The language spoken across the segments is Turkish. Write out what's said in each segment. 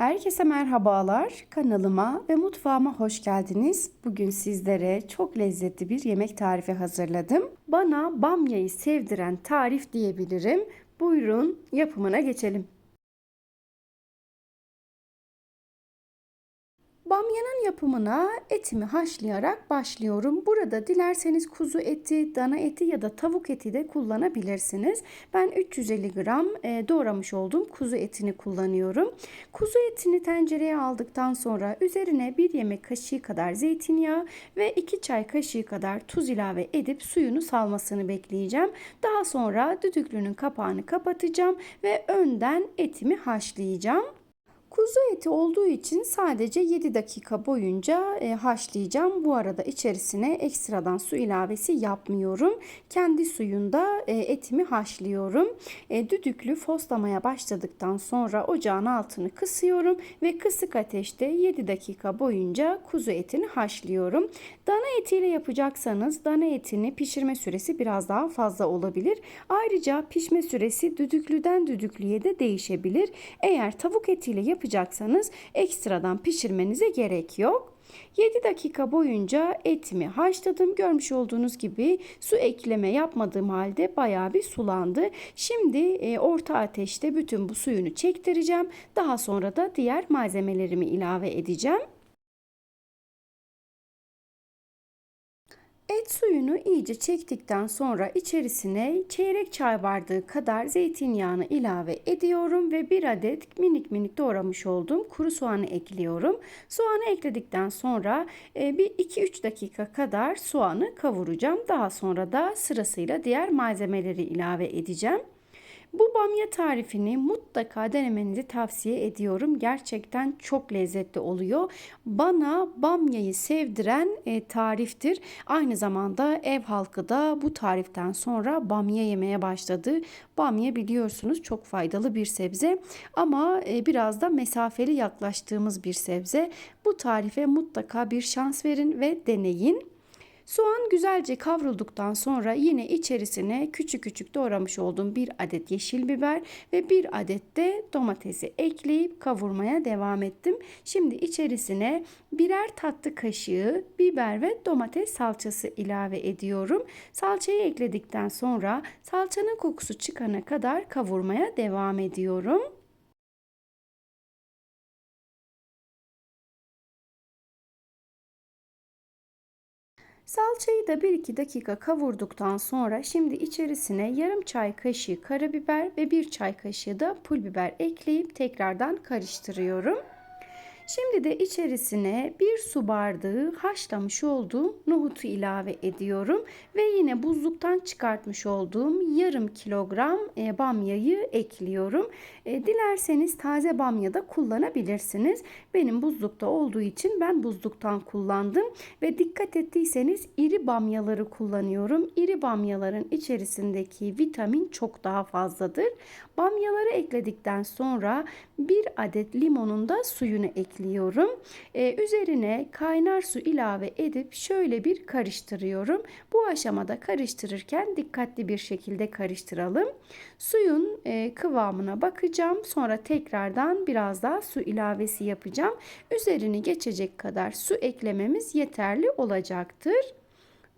Herkese merhabalar. Kanalıma ve mutfağıma hoş geldiniz. Bugün sizlere çok lezzetli bir yemek tarifi hazırladım. Bana bamyayı sevdiren tarif diyebilirim. Buyurun yapımına geçelim. Bamyanın yapımına etimi haşlayarak başlıyorum. Burada dilerseniz kuzu eti, dana eti ya da tavuk eti de kullanabilirsiniz. Ben 350 gram e, doğramış olduğum kuzu etini kullanıyorum. Kuzu etini tencereye aldıktan sonra üzerine bir yemek kaşığı kadar zeytinyağı ve 2 çay kaşığı kadar tuz ilave edip suyunu salmasını bekleyeceğim. Daha sonra düdüklünün kapağını kapatacağım ve önden etimi haşlayacağım. Kuzu eti olduğu için sadece 7 dakika boyunca e, haşlayacağım. Bu arada içerisine ekstradan su ilavesi yapmıyorum. Kendi suyunda e, etimi haşlıyorum. E, düdüklü foslamaya başladıktan sonra ocağın altını kısıyorum ve kısık ateşte 7 dakika boyunca kuzu etini haşlıyorum. Dana etiyle yapacaksanız dana etini pişirme süresi biraz daha fazla olabilir. Ayrıca pişme süresi düdüklüden düdüklüye de değişebilir. Eğer tavuk etiyle yapacaksanız yapacaksanız ekstradan pişirmenize gerek yok. 7 dakika boyunca etimi haşladım. Görmüş olduğunuz gibi su ekleme yapmadığım halde bayağı bir sulandı. Şimdi e, orta ateşte bütün bu suyunu çektireceğim. Daha sonra da diğer malzemelerimi ilave edeceğim. Et suyunu iyice çektikten sonra içerisine çeyrek çay bardağı kadar zeytinyağını ilave ediyorum ve bir adet minik minik doğramış olduğum kuru soğanı ekliyorum. Soğanı ekledikten sonra e, bir 2-3 dakika kadar soğanı kavuracağım. Daha sonra da sırasıyla diğer malzemeleri ilave edeceğim. Bu bamya tarifini mutlaka denemenizi tavsiye ediyorum. Gerçekten çok lezzetli oluyor. Bana bamyayı sevdiren e, tariftir. Aynı zamanda ev halkı da bu tariften sonra bamya yemeye başladı. Bamya biliyorsunuz çok faydalı bir sebze ama e, biraz da mesafeli yaklaştığımız bir sebze. Bu tarife mutlaka bir şans verin ve deneyin. Soğan güzelce kavrulduktan sonra yine içerisine küçük küçük doğramış olduğum bir adet yeşil biber ve bir adet de domatesi ekleyip kavurmaya devam ettim. Şimdi içerisine birer tatlı kaşığı biber ve domates salçası ilave ediyorum. Salçayı ekledikten sonra salçanın kokusu çıkana kadar kavurmaya devam ediyorum. Salçayı da 1-2 dakika kavurduktan sonra şimdi içerisine yarım çay kaşığı karabiber ve 1 çay kaşığı da pul biber ekleyip tekrardan karıştırıyorum. Şimdi de içerisine bir su bardağı haşlamış olduğum nohutu ilave ediyorum ve yine buzluktan çıkartmış olduğum yarım kilogram e, bamyayı ekliyorum. E, dilerseniz taze bamya da kullanabilirsiniz. Benim buzlukta olduğu için ben buzluktan kullandım ve dikkat ettiyseniz iri bamyaları kullanıyorum. İri bamyaların içerisindeki vitamin çok daha fazladır. Bamyaları ekledikten sonra bir adet limonun da suyunu ekliyorum. Ee, üzerine kaynar su ilave edip şöyle bir karıştırıyorum. Bu aşamada karıştırırken dikkatli bir şekilde karıştıralım. Suyun e, kıvamına bakacağım. Sonra tekrardan biraz daha su ilavesi yapacağım. Üzerini geçecek kadar su eklememiz yeterli olacaktır.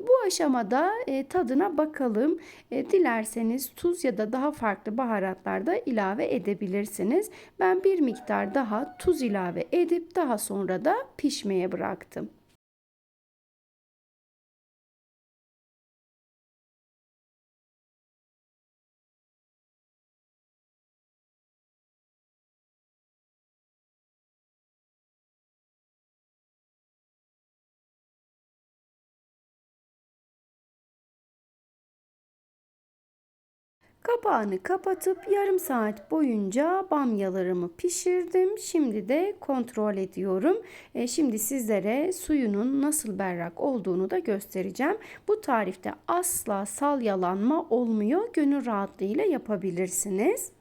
Bu aşamada e, tadına bakalım. E, dilerseniz tuz ya da daha farklı baharatlar da ilave edebilirsiniz. Ben bir miktar daha tuz ilave edip daha sonra da pişmeye bıraktım. Kapağını kapatıp yarım saat boyunca bamyalarımı pişirdim. Şimdi de kontrol ediyorum. E, şimdi sizlere suyunun nasıl berrak olduğunu da göstereceğim. Bu tarifte asla salyalanma olmuyor. Gönül rahatlığıyla yapabilirsiniz.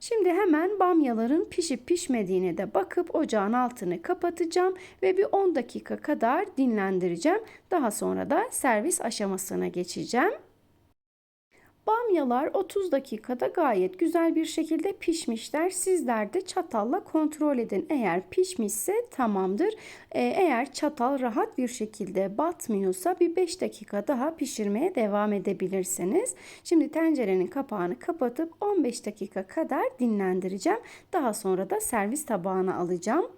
Şimdi hemen bamyaların pişip pişmediğine de bakıp ocağın altını kapatacağım ve bir 10 dakika kadar dinlendireceğim. Daha sonra da servis aşamasına geçeceğim. Bamyalar 30 dakikada gayet güzel bir şekilde pişmişler. Sizler de çatalla kontrol edin. Eğer pişmişse tamamdır. Ee, eğer çatal rahat bir şekilde batmıyorsa bir 5 dakika daha pişirmeye devam edebilirsiniz. Şimdi tencerenin kapağını kapatıp 15 dakika kadar dinlendireceğim. Daha sonra da servis tabağına alacağım.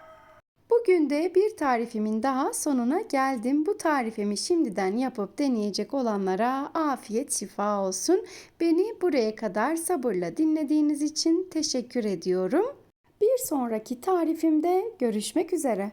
Bugün de bir tarifimin daha sonuna geldim. Bu tarifimi şimdiden yapıp deneyecek olanlara afiyet şifa olsun. Beni buraya kadar sabırla dinlediğiniz için teşekkür ediyorum. Bir sonraki tarifimde görüşmek üzere.